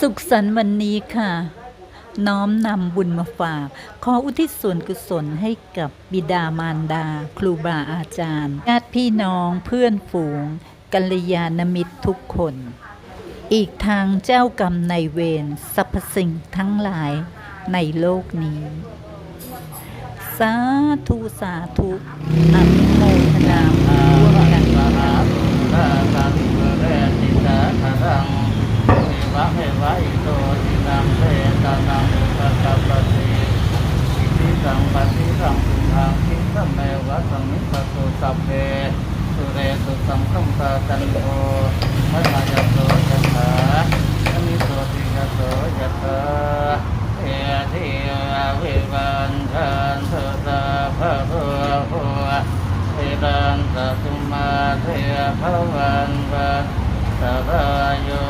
สุขสันต์วันนี้ค่ะ น้อมนำบุญมาฝาก ขออุทิศส่วนกุศลให้กับบิดามารดา ครูบาอาจารย์ญาติพี่น้องเพื่อนฝูง กัลยาณมิตรทุกคน อีกทางเจ้ากรรมในเวรสรรพสิ่งทั้งหลายในโลกนี้ สาธุ สาธุอนุโม วะอิโตินังเทตานังอุปตาปฏิสิทิสังปฏิสังสุทางทิสัมเมวะสังมิปสุสัพเพสุเรสุสังคัมปะตันโทมัจจยโตยถาอนิโสติยโตยถาเอทิเววันทันเทตาภะโะเอตันตตุมาเทภวันวันสะพายุ